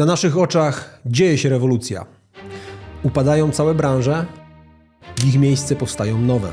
Na naszych oczach dzieje się rewolucja. Upadają całe branże, w ich miejsce powstają nowe.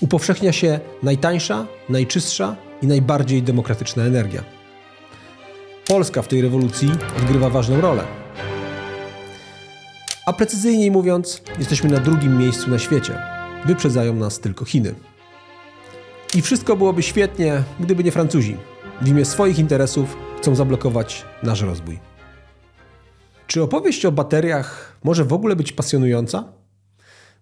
Upowszechnia się najtańsza, najczystsza i najbardziej demokratyczna energia. Polska w tej rewolucji odgrywa ważną rolę. A precyzyjniej mówiąc, jesteśmy na drugim miejscu na świecie. Wyprzedzają nas tylko Chiny. I wszystko byłoby świetnie, gdyby nie Francuzi. W imię swoich interesów chcą zablokować nasz rozwój. Czy opowieść o bateriach może w ogóle być pasjonująca?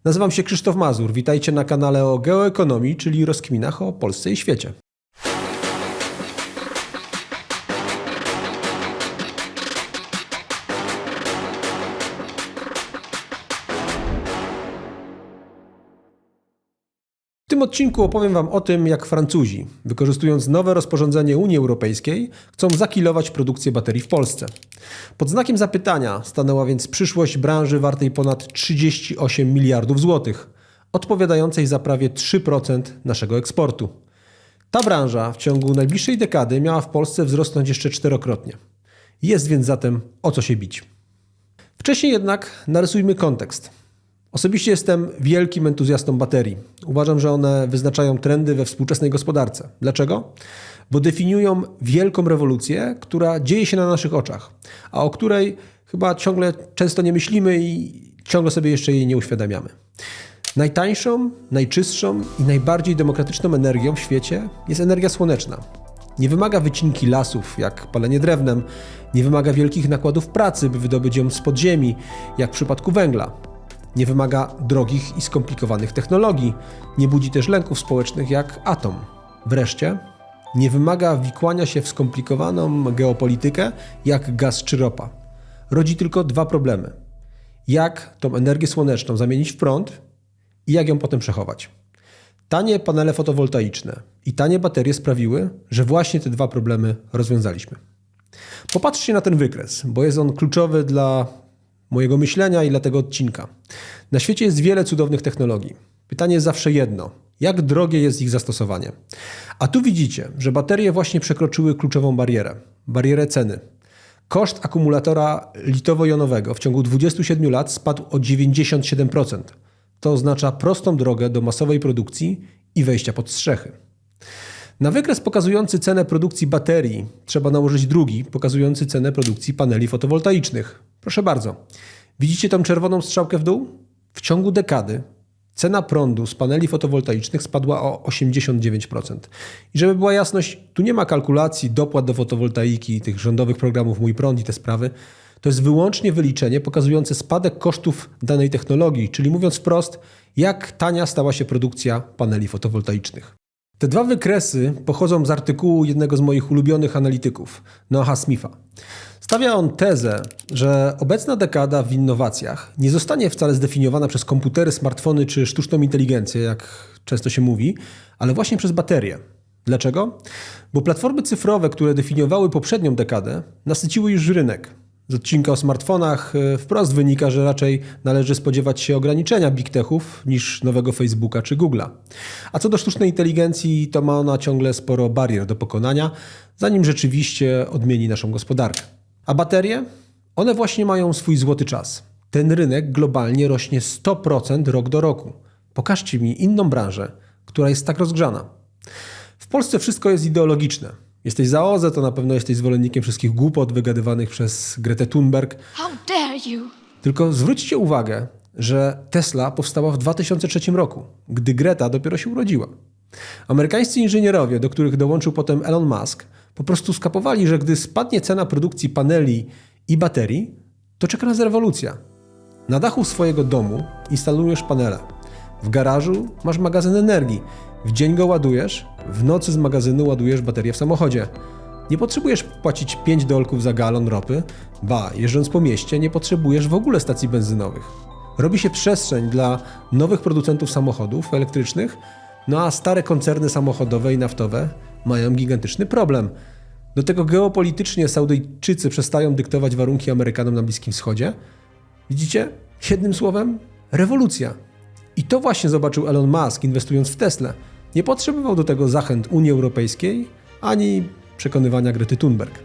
Nazywam się Krzysztof Mazur. Witajcie na kanale o geoekonomii, czyli rozkminach o Polsce i świecie. W tym odcinku opowiem Wam o tym, jak Francuzi, wykorzystując nowe rozporządzenie Unii Europejskiej, chcą zakilować produkcję baterii w Polsce. Pod znakiem zapytania stanęła więc przyszłość branży wartej ponad 38 miliardów złotych, odpowiadającej za prawie 3% naszego eksportu. Ta branża w ciągu najbliższej dekady miała w Polsce wzrosnąć jeszcze czterokrotnie. Jest więc zatem o co się bić. Wcześniej jednak narysujmy kontekst. Osobiście jestem wielkim entuzjastą baterii. Uważam, że one wyznaczają trendy we współczesnej gospodarce. Dlaczego? Bo definiują wielką rewolucję, która dzieje się na naszych oczach, a o której chyba ciągle często nie myślimy i ciągle sobie jeszcze jej nie uświadamiamy. Najtańszą, najczystszą i najbardziej demokratyczną energią w świecie jest energia słoneczna. Nie wymaga wycinki lasów, jak palenie drewnem, nie wymaga wielkich nakładów pracy, by wydobyć ją z podziemi, jak w przypadku węgla. Nie wymaga drogich i skomplikowanych technologii, nie budzi też lęków społecznych jak atom. Wreszcie, nie wymaga wikłania się w skomplikowaną geopolitykę jak gaz czy ropa. Rodzi tylko dwa problemy: jak tą energię słoneczną zamienić w prąd i jak ją potem przechować. Tanie panele fotowoltaiczne i tanie baterie sprawiły, że właśnie te dwa problemy rozwiązaliśmy. Popatrzcie na ten wykres, bo jest on kluczowy dla mojego myślenia i dla tego odcinka. Na świecie jest wiele cudownych technologii. Pytanie jest zawsze jedno: jak drogie jest ich zastosowanie? A tu widzicie, że baterie właśnie przekroczyły kluczową barierę barierę ceny. Koszt akumulatora litowo-jonowego w ciągu 27 lat spadł o 97%. To oznacza prostą drogę do masowej produkcji i wejścia pod strzechy. Na wykres pokazujący cenę produkcji baterii trzeba nałożyć drugi, pokazujący cenę produkcji paneli fotowoltaicznych. Proszę bardzo. Widzicie tą czerwoną strzałkę w dół? W ciągu dekady cena prądu z paneli fotowoltaicznych spadła o 89%. I żeby była jasność, tu nie ma kalkulacji dopłat do fotowoltaiki, tych rządowych programów Mój Prąd i te sprawy. To jest wyłącznie wyliczenie pokazujące spadek kosztów danej technologii, czyli mówiąc wprost, jak tania stała się produkcja paneli fotowoltaicznych. Te dwa wykresy pochodzą z artykułu jednego z moich ulubionych analityków, Noaha Smitha. Stawia on tezę, że obecna dekada w innowacjach nie zostanie wcale zdefiniowana przez komputery, smartfony czy sztuczną inteligencję, jak często się mówi, ale właśnie przez baterie. Dlaczego? Bo platformy cyfrowe, które definiowały poprzednią dekadę, nasyciły już rynek. Z odcinka o smartfonach e, wprost wynika, że raczej należy spodziewać się ograniczenia big techów niż nowego Facebooka czy Google'a. A co do sztucznej inteligencji, to ma ona ciągle sporo barier do pokonania, zanim rzeczywiście odmieni naszą gospodarkę. A baterie? One właśnie mają swój złoty czas. Ten rynek globalnie rośnie 100% rok do roku. Pokażcie mi inną branżę, która jest tak rozgrzana. W Polsce wszystko jest ideologiczne. Jesteś za OZE, to na pewno jesteś zwolennikiem wszystkich głupot wygadywanych przez Gretę Thunberg. How dare you! Tylko zwróćcie uwagę, że Tesla powstała w 2003 roku, gdy Greta dopiero się urodziła. Amerykańscy inżynierowie, do których dołączył potem Elon Musk, po prostu skapowali, że gdy spadnie cena produkcji paneli i baterii, to czeka nas rewolucja. Na dachu swojego domu instalujesz panele. W garażu masz magazyn energii. W dzień go ładujesz, w nocy z magazynu ładujesz baterię w samochodzie. Nie potrzebujesz płacić 5 dolków za galon ropy, ba, jeżdżąc po mieście nie potrzebujesz w ogóle stacji benzynowych. Robi się przestrzeń dla nowych producentów samochodów elektrycznych, no a stare koncerny samochodowe i naftowe mają gigantyczny problem. Do tego geopolitycznie Saudyjczycy przestają dyktować warunki Amerykanom na Bliskim Wschodzie. Widzicie? Jednym słowem, rewolucja. I to właśnie zobaczył Elon Musk inwestując w Tesla. Nie potrzebował do tego zachęt Unii Europejskiej ani przekonywania Grety Thunberg.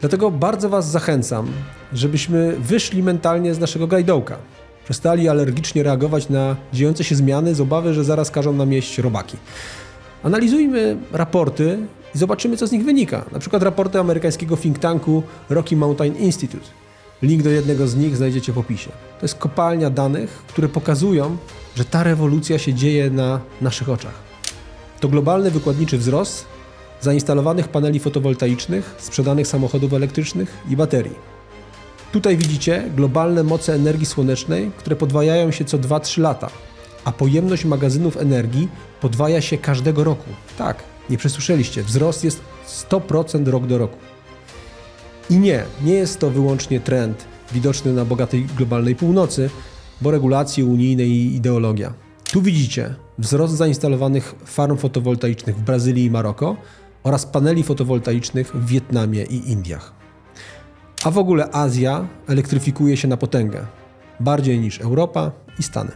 Dlatego bardzo Was zachęcam, żebyśmy wyszli mentalnie z naszego grajdołka. Przestali alergicznie reagować na dziejące się zmiany z obawy, że zaraz każą nam jeść robaki. Analizujmy raporty i zobaczymy, co z nich wynika. Na przykład raporty amerykańskiego think tanku Rocky Mountain Institute. Link do jednego z nich znajdziecie w opisie. To jest kopalnia danych, które pokazują, że ta rewolucja się dzieje na naszych oczach. To globalny wykładniczy wzrost zainstalowanych paneli fotowoltaicznych, sprzedanych samochodów elektrycznych i baterii. Tutaj widzicie globalne moce energii słonecznej, które podwajają się co 2-3 lata, a pojemność magazynów energii podwaja się każdego roku. Tak, nie przesłyszeliście, wzrost jest 100% rok do roku. I nie, nie jest to wyłącznie trend widoczny na bogatej globalnej północy, bo regulacje unijne i ideologia. Tu widzicie wzrost zainstalowanych farm fotowoltaicznych w Brazylii i Maroko oraz paneli fotowoltaicznych w Wietnamie i Indiach. A w ogóle Azja elektryfikuje się na potęgę, bardziej niż Europa i Stany.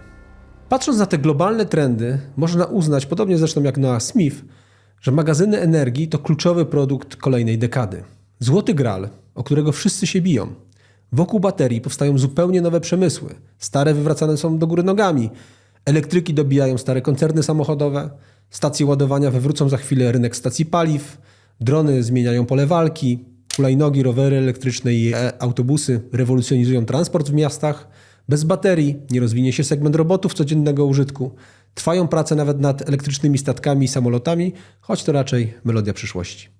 Patrząc na te globalne trendy, można uznać, podobnie zresztą jak Noah Smith, że magazyny energii to kluczowy produkt kolejnej dekady. Złoty gral, o którego wszyscy się biją. Wokół baterii powstają zupełnie nowe przemysły. Stare wywracane są do góry nogami. Elektryki dobijają stare koncerny samochodowe. Stacje ładowania wywrócą za chwilę rynek stacji paliw. Drony zmieniają pole walki. Hulajnogi, rowery elektryczne i e autobusy rewolucjonizują transport w miastach. Bez baterii nie rozwinie się segment robotów codziennego użytku. Trwają prace nawet nad elektrycznymi statkami i samolotami, choć to raczej melodia przyszłości.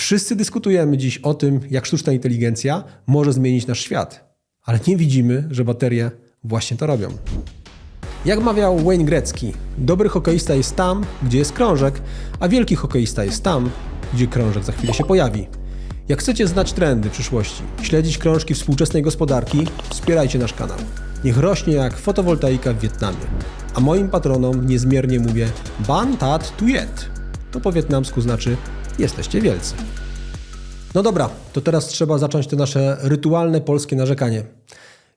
Wszyscy dyskutujemy dziś o tym, jak sztuczna inteligencja może zmienić nasz świat, ale nie widzimy, że baterie właśnie to robią. Jak mawiał Wayne Gretzky, dobry hokeista jest tam, gdzie jest krążek, a wielki hokeista jest tam, gdzie krążek za chwilę się pojawi. Jak chcecie znać trendy przyszłości, śledzić krążki współczesnej gospodarki, wspierajcie nasz kanał. Niech rośnie jak fotowoltaika w Wietnamie. A moim patronom niezmiernie mówię Ban Tat Tuyet. To po wietnamsku znaczy jesteście wielcy. No dobra, to teraz trzeba zacząć te nasze rytualne polskie narzekanie.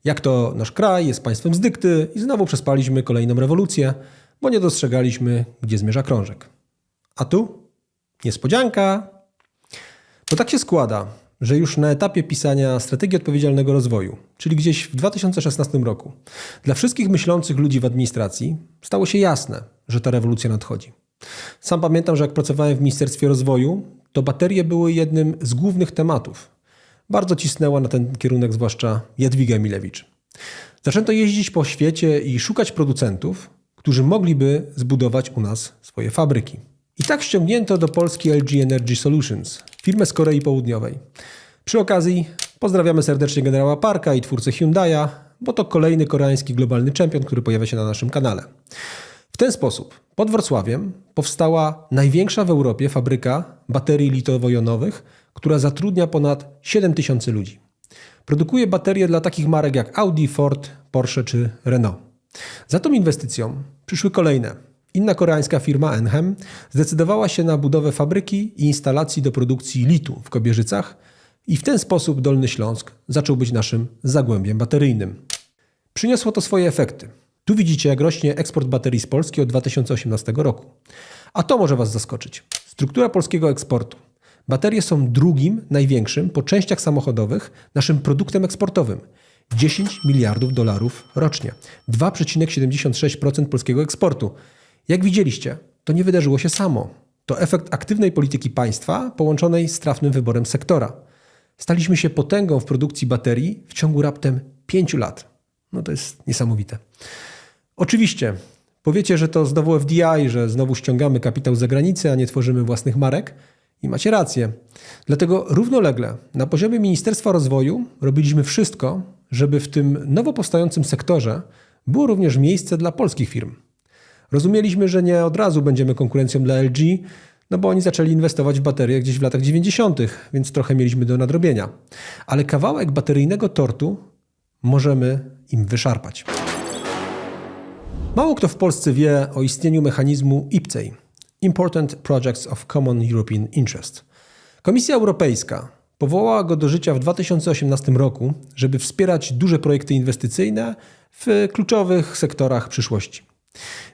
Jak to nasz kraj jest państwem z dykty i znowu przespaliśmy kolejną rewolucję, bo nie dostrzegaliśmy, gdzie zmierza krążek. A tu? Niespodzianka! Bo tak się składa, że już na etapie pisania strategii odpowiedzialnego rozwoju, czyli gdzieś w 2016 roku, dla wszystkich myślących ludzi w administracji stało się jasne, że ta rewolucja nadchodzi. Sam pamiętam, że jak pracowałem w Ministerstwie Rozwoju, to baterie były jednym z głównych tematów. Bardzo cisnęła na ten kierunek zwłaszcza Jadwiga Milewicz. Zaczęto jeździć po świecie i szukać producentów, którzy mogliby zbudować u nas swoje fabryki. I tak ściągnięto do Polski LG Energy Solutions, firmę z Korei Południowej. Przy okazji pozdrawiamy serdecznie generała Parka i twórcę Hyundai'a, bo to kolejny koreański globalny czempion, który pojawia się na naszym kanale. W ten sposób pod Wrocławiem powstała największa w Europie fabryka baterii litowo-jonowych, która zatrudnia ponad 7 tysięcy ludzi. Produkuje baterie dla takich marek jak Audi, Ford, Porsche czy Renault. Za tą inwestycją przyszły kolejne. Inna koreańska firma Enchem zdecydowała się na budowę fabryki i instalacji do produkcji litu w Kobierzycach i w ten sposób Dolny Śląsk zaczął być naszym zagłębiem bateryjnym. Przyniosło to swoje efekty. Tu widzicie, jak rośnie eksport baterii z Polski od 2018 roku. A to może Was zaskoczyć. Struktura polskiego eksportu. Baterie są drugim największym po częściach samochodowych naszym produktem eksportowym. 10 miliardów dolarów rocznie. 2,76% polskiego eksportu. Jak widzieliście, to nie wydarzyło się samo. To efekt aktywnej polityki państwa połączonej z trafnym wyborem sektora. Staliśmy się potęgą w produkcji baterii w ciągu raptem 5 lat. No to jest niesamowite. Oczywiście, powiecie, że to znowu FDI, że znowu ściągamy kapitał z zagranicy, a nie tworzymy własnych marek. I macie rację. Dlatego równolegle na poziomie Ministerstwa Rozwoju robiliśmy wszystko, żeby w tym nowo powstającym sektorze było również miejsce dla polskich firm. Rozumieliśmy, że nie od razu będziemy konkurencją dla LG, no bo oni zaczęli inwestować w baterie gdzieś w latach 90., więc trochę mieliśmy do nadrobienia. Ale kawałek bateryjnego tortu możemy im wyszarpać. Mało kto w Polsce wie o istnieniu mechanizmu IPCEI Important Projects of Common European Interest. Komisja Europejska powołała go do życia w 2018 roku, żeby wspierać duże projekty inwestycyjne w kluczowych sektorach przyszłości.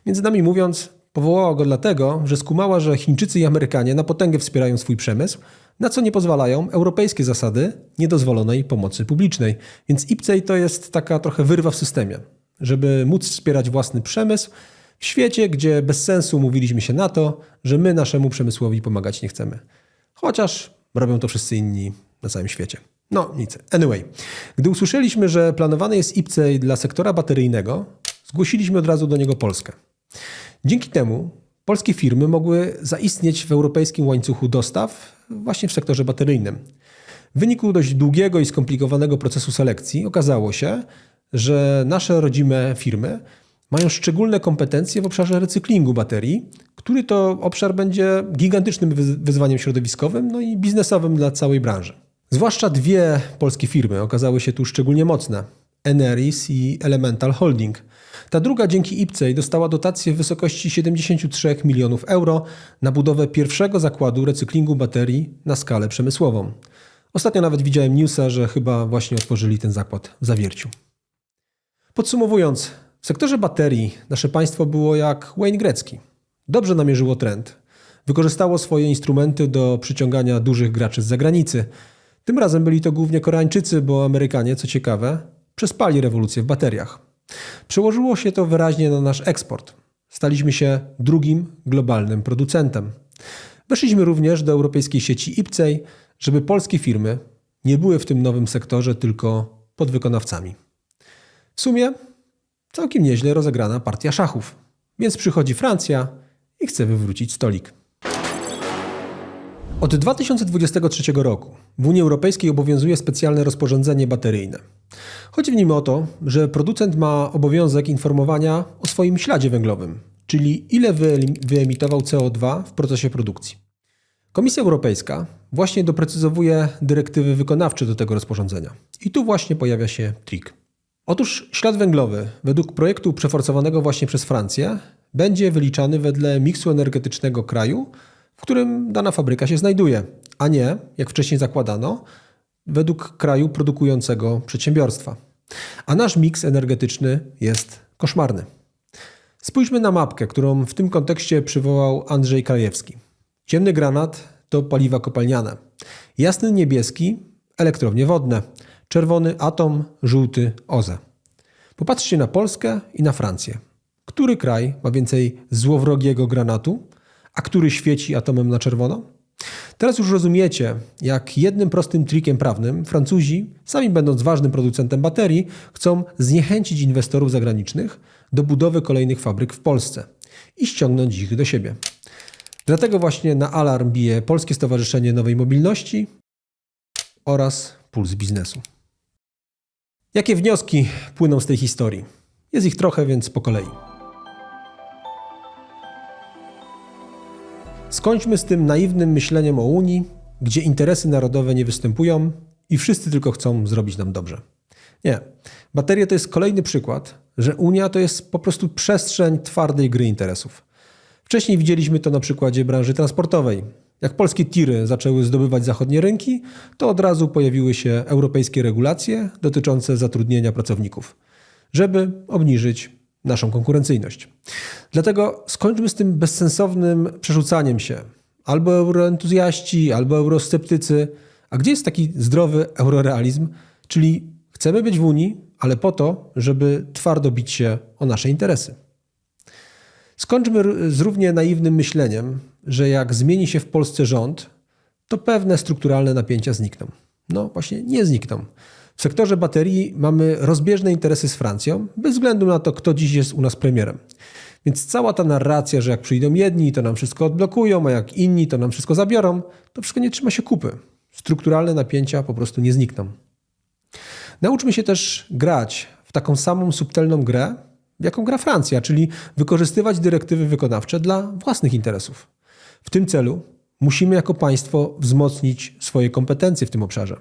Między nami mówiąc, powołała go dlatego, że skumała, że Chińczycy i Amerykanie na potęgę wspierają swój przemysł, na co nie pozwalają europejskie zasady niedozwolonej pomocy publicznej. Więc IPCEI to jest taka trochę wyrwa w systemie, żeby móc wspierać własny przemysł w świecie, gdzie bez sensu mówiliśmy się na to, że my naszemu przemysłowi pomagać nie chcemy. Chociaż robią to wszyscy inni na całym świecie. No nic. Anyway, gdy usłyszeliśmy, że planowany jest IPCEI dla sektora bateryjnego, zgłosiliśmy od razu do niego Polskę. Dzięki temu polskie firmy mogły zaistnieć w europejskim łańcuchu dostaw właśnie w sektorze bateryjnym. W wyniku dość długiego i skomplikowanego procesu selekcji okazało się, że nasze rodzime firmy mają szczególne kompetencje w obszarze recyklingu baterii, który to obszar będzie gigantycznym wyzwaniem środowiskowym no i biznesowym dla całej branży. Zwłaszcza dwie polskie firmy okazały się tu szczególnie mocne: Eneris i Elemental Holding. Ta druga dzięki IPCEI dostała dotację w wysokości 73 milionów euro na budowę pierwszego zakładu recyklingu baterii na skalę przemysłową. Ostatnio nawet widziałem newsa, że chyba właśnie otworzyli ten zakład w Zawierciu. Podsumowując, w sektorze baterii nasze państwo było jak Wayne Gretzky. Dobrze namierzyło trend. Wykorzystało swoje instrumenty do przyciągania dużych graczy z zagranicy. Tym razem byli to głównie Koreańczycy, bo Amerykanie, co ciekawe, przespali rewolucję w bateriach. Przełożyło się to wyraźnie na nasz eksport. Staliśmy się drugim globalnym producentem. Weszliśmy również do europejskiej sieci IPCEI, żeby polskie firmy nie były w tym nowym sektorze tylko podwykonawcami. W sumie całkiem nieźle rozegrana partia szachów. Więc przychodzi Francja i chce wywrócić stolik. Od 2023 roku w Unii Europejskiej obowiązuje specjalne rozporządzenie bateryjne. Chodzi w nim o to, że producent ma obowiązek informowania o swoim śladzie węglowym, czyli ile wyemitował CO2 w procesie produkcji. Komisja Europejska właśnie doprecyzowuje dyrektywy wykonawcze do tego rozporządzenia. I tu właśnie pojawia się trik. Otóż ślad węglowy, według projektu przeforsowanego właśnie przez Francję, będzie wyliczany wedle miksu energetycznego kraju, w którym dana fabryka się znajduje, a nie, jak wcześniej zakładano, według kraju produkującego przedsiębiorstwa. A nasz miks energetyczny jest koszmarny. Spójrzmy na mapkę, którą w tym kontekście przywołał Andrzej Krajewski. Ciemny granat to paliwa kopalniane. Jasny niebieski elektrownie wodne. Czerwony atom, żółty OZE. Popatrzcie na Polskę i na Francję. Który kraj ma więcej złowrogiego granatu, a który świeci atomem na czerwono? Teraz już rozumiecie, jak jednym prostym trikiem prawnym Francuzi, sami będąc ważnym producentem baterii, chcą zniechęcić inwestorów zagranicznych do budowy kolejnych fabryk w Polsce i ściągnąć ich do siebie. Dlatego właśnie na alarm bije Polskie Stowarzyszenie Nowej Mobilności oraz Puls Biznesu. Jakie wnioski płyną z tej historii? Jest ich trochę, więc po kolei. Skończmy z tym naiwnym myśleniem o Unii, gdzie interesy narodowe nie występują i wszyscy tylko chcą zrobić nam dobrze. Nie. Baterie to jest kolejny przykład, że Unia to jest po prostu przestrzeń twardej gry interesów. Wcześniej widzieliśmy to na przykładzie branży transportowej. Jak polskie tiry zaczęły zdobywać zachodnie rynki, to od razu pojawiły się europejskie regulacje dotyczące zatrudnienia pracowników, żeby obniżyć naszą konkurencyjność. Dlatego skończmy z tym bezsensownym przerzucaniem się. Albo euroentuzjaści, albo eurosceptycy. A gdzie jest taki zdrowy eurorealizm? Czyli chcemy być w Unii, ale po to, żeby twardo bić się o nasze interesy. Skończmy z równie naiwnym myśleniem, że jak zmieni się w Polsce rząd, to pewne strukturalne napięcia znikną. No właśnie, nie znikną. W sektorze baterii mamy rozbieżne interesy z Francją, bez względu na to, kto dziś jest u nas premierem. Więc cała ta narracja, że jak przyjdą jedni, to nam wszystko odblokują, a jak inni, to nam wszystko zabiorą, to wszystko nie trzyma się kupy. Strukturalne napięcia po prostu nie znikną. Nauczmy się też grać w taką samą subtelną grę, jaką gra Francja, czyli wykorzystywać dyrektywy wykonawcze dla własnych interesów. W tym celu musimy jako państwo wzmocnić swoje kompetencje w tym obszarze.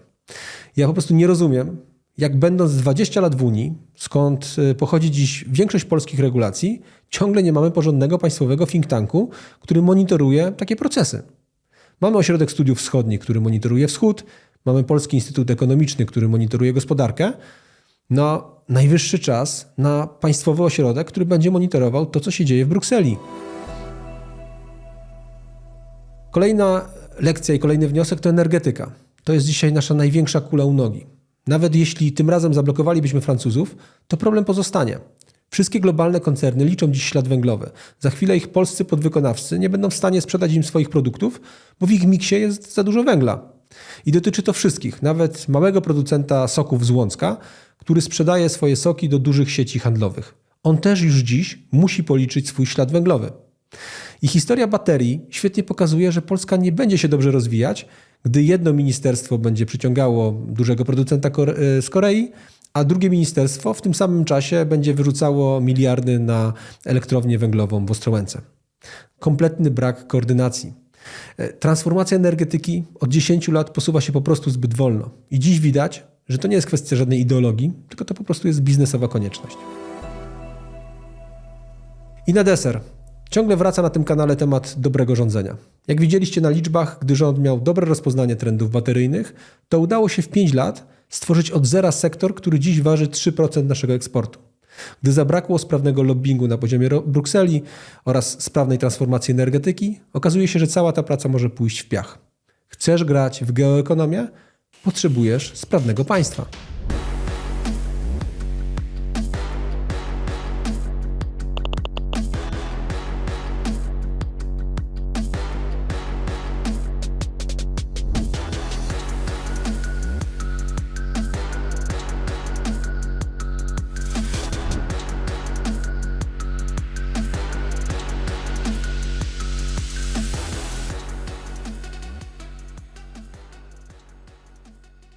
Ja po prostu nie rozumiem, jak będąc 20 lat w Unii, skąd y, pochodzi dziś większość polskich regulacji, ciągle nie mamy porządnego państwowego think tanku, który monitoruje takie procesy. Mamy Ośrodek Studiów Wschodnich, który monitoruje wschód, mamy Polski Instytut Ekonomiczny, który monitoruje gospodarkę. No, najwyższy czas na państwowy ośrodek, który będzie monitorował to, co się dzieje w Brukseli. Kolejna lekcja i kolejny wniosek to energetyka. To jest dzisiaj nasza największa kula u nogi. Nawet jeśli tym razem zablokowalibyśmy Francuzów, to problem pozostanie. Wszystkie globalne koncerny liczą dziś ślad węglowy. Za chwilę ich polscy podwykonawcy nie będą w stanie sprzedać im swoich produktów, bo w ich miksie jest za dużo węgla. I dotyczy to wszystkich, nawet małego producenta soków z Łącka, który sprzedaje swoje soki do dużych sieci handlowych. On też już dziś musi policzyć swój ślad węglowy. I historia baterii świetnie pokazuje, że Polska nie będzie się dobrze rozwijać, gdy jedno ministerstwo będzie przyciągało dużego producenta e, z Korei, a drugie ministerstwo w tym samym czasie będzie wyrzucało miliardy na elektrownię węglową w Ostrołęce. Kompletny brak koordynacji. E, Transformacja energetyki od 10 lat posuwa się po prostu zbyt wolno. I dziś widać, że to nie jest kwestia żadnej ideologii, tylko to po prostu jest biznesowa konieczność. I na deser. Ciągle wraca na tym kanale temat dobrego rządzenia. Jak widzieliście na liczbach, gdy rząd miał dobre rozpoznanie trendów bateryjnych, to udało się w 5 lat stworzyć od zera sektor, który dziś waży 3% naszego eksportu. Gdy zabrakło sprawnego lobbingu na poziomie Brukseli oraz sprawnej transformacji energetyki, okazuje się, że cała ta praca może pójść w piach. Chcesz grać w geoekonomię? Potrzebujesz sprawnego państwa.